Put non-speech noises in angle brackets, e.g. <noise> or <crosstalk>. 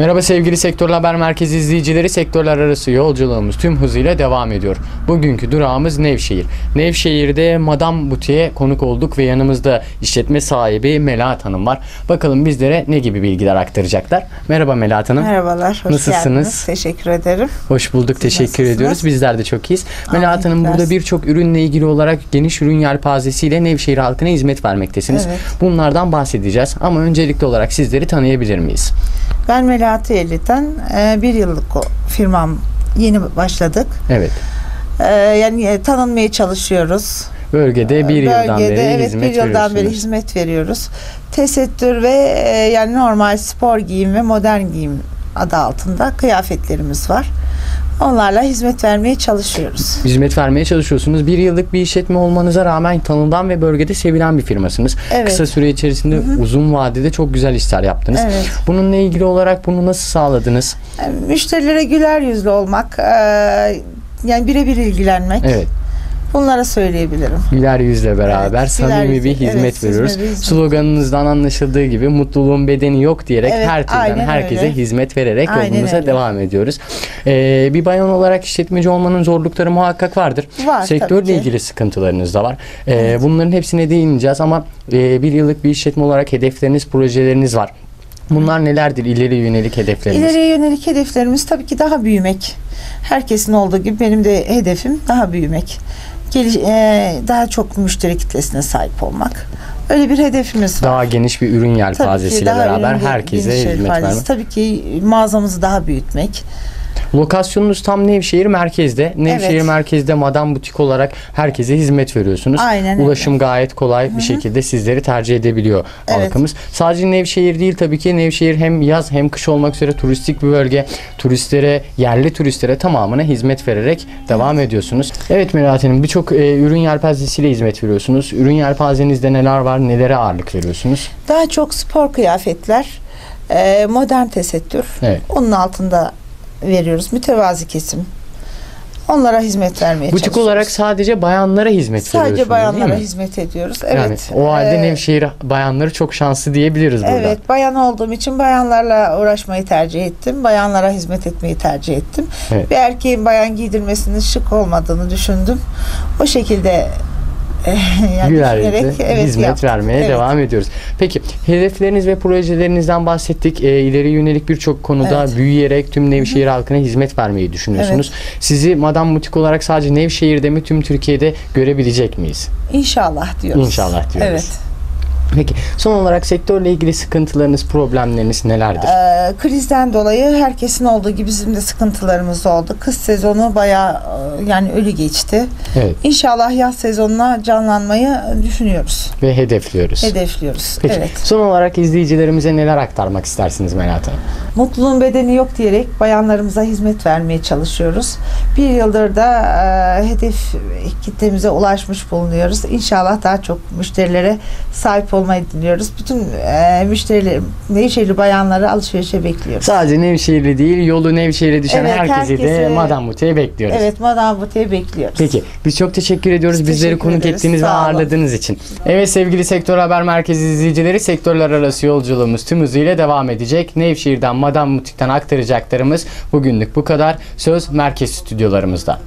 Merhaba sevgili Sektörler Haber Merkezi izleyicileri. Sektörler arası yolculuğumuz tüm hızıyla devam ediyor. Bugünkü durağımız Nevşehir. Nevşehir'de Madam Buti'ye konuk olduk ve yanımızda işletme sahibi Melahat Hanım var. Bakalım bizlere ne gibi bilgiler aktaracaklar. Merhaba Melahat Hanım. Merhabalar, hoş Nasılsınız? geldiniz. Teşekkür ederim. Hoş bulduk. Teşekkür nasılsınız? ediyoruz. Bizler de çok iyiyiz. Melahat Hanım burada birçok ürünle ilgili olarak geniş ürün yelpazesiyle Nevşehir halkına hizmet vermektesiniz. Evet. Bunlardan bahsedeceğiz ama öncelikli olarak sizleri tanıyabilir miyiz? Ben Melahat Eğli'den e, bir yıllık firmam yeni başladık. Evet. E, yani e, tanınmaya çalışıyoruz. Bölgede bir yıldan Bölgede beri evet hizmet bir yıldan beri hizmet veriyoruz. Tesettür ve e, yani normal spor giyim ve modern giyim adı altında kıyafetlerimiz var. Onlarla hizmet vermeye çalışıyoruz. Hizmet vermeye çalışıyorsunuz. Bir yıllık bir işletme olmanıza rağmen tanınan ve bölgede sevilen bir firmasınız. Evet. Kısa süre içerisinde uzun vadede çok güzel işler yaptınız. Evet. Bununla ilgili olarak bunu nasıl sağladınız? Müşterilere güler yüzlü olmak, yani birebir ilgilenmek. Evet. Bunlara söyleyebilirim. Güler yüzle beraber Evet, samimi güler bir yüzle, hizmet evet, veriyoruz. bir hizmet. Sloganınızdan anlaşıldığı gibi mutluluğun bedeni yok diyerek Evet, her türden herkese öyle. hizmet vererek Aynen yolumuza öyle. devam ediyoruz. Ee, bir bayan olarak işletmeci olmanın zorlukları muhakkak vardır. Var, Sektörle ilgili sıkıntılarınız da var. Ee, Bunların hepsine değineceğiz ama e, bir yıllık bir işletme olarak hedefleriniz, projeleriniz var. Bunlar nelerdir? İleri yönelik hedefleriniz. İleriye yönelik hedeflerimiz tabii ki daha büyümek. Herkesin olduğu gibi benim de hedefim daha büyümek. Geliş, e, daha çok müşteri kitlesine sahip olmak. Öyle bir hedefimiz var. Daha geniş bir ürün yelpazesiyle beraber ürün herkese hizmet vermek. Tabii ki mağazamızı daha büyütmek. Lokasyonunuz tam Nevşehir merkezde. Nevşehir Evet. merkezde Madam Butik olarak herkese hizmet veriyorsunuz. Aynen öyle. Ulaşım gayet kolay bir şekilde sizleri tercih edebiliyor Evet. halkımız. Sadece Nevşehir değil tabii ki Nevşehir hem yaz hem kış olmak üzere turistik bir bölge. Turistlere, yerli turistlere tamamına hizmet vererek devam ediyorsunuz. Evet Melahat Hanım birçok e, ürün yelpazesiyle hizmet veriyorsunuz. Ürün yelpazenizde neler var, nelere ağırlık veriyorsunuz? Daha çok spor kıyafetler, e, modern tesettür. Evet. Onun altında veriyoruz. Mütevazi kesim. Onlara hizmet vermeye Butik olarak sadece bayanlara hizmet veriyorsunuz Sadece bayanlara hizmet ediyoruz. Yani Evet. o halde Ee, Nevşehir bayanları çok şanslı diyebiliriz burada. Evet, bayan olduğum için bayanlarla uğraşmayı tercih ettim. Bayanlara hizmet etmeyi tercih ettim. Evet. Bir erkeğin bayan giydirmesinin şık olmadığını düşündüm. O şekilde <laughs> yani düşünerek evet, hizmet yaptık. vermeye Evet. devam ediyoruz. Peki hedefleriniz ve projelerinizden bahsettik. E, ileri yönelik birçok konuda Evet. büyüyerek tüm Nevşehir halkına hizmet vermeyi düşünüyorsunuz. Sizi Madam Butik olarak sadece Nevşehir'de mi tüm Türkiye'de görebilecek miyiz? İnşallah diyoruz. İnşallah diyoruz. Evet. Peki son olarak sektörle ilgili sıkıntılarınız, problemleriniz nelerdir? Ee, krizden dolayı herkesin olduğu gibi bizim de sıkıntılarımız oldu. Kış sezonu bayağı e, yani ölü geçti. Evet İnşallah yaz sezonuna canlanmayı düşünüyoruz. ve hedefliyoruz. Hedefliyoruz. Peki Evet. son olarak izleyicilerimize neler aktarmak istersiniz Melahat Hanım? Mutluluğun bedeni yok diyerek bayanlarımıza hizmet vermeye çalışıyoruz. Bir yıldır da e, hedef kitlemize ulaşmış bulunuyoruz. İnşallah daha çok müşterilere sahip olmayı diliyoruz. Bütün e, müşteriler, Nevşehirli bayanları alışverişe bekliyoruz. Sadece Nevşehirli değil, yolu Nevşehir'e düşen Evet, herkesi de herkese- Madam Buti'ye bekliyoruz. Evet, Madame Buti'ye bekliyoruz. Peki biz çok teşekkür ediyoruz Biz bizleri teşekkür konuk ederiz. ettiğiniz ve Sağ olun. ağırladığınız için. Evet sevgili Sektör Haber Merkezi izleyicileri sektörler arası yolculuğumuz tüm hızıyla devam edecek. Nevşehir'den Madam Butik'ten aktaracaklarımız bugünlük bu kadar. Söz merkez stüdyolarımızda.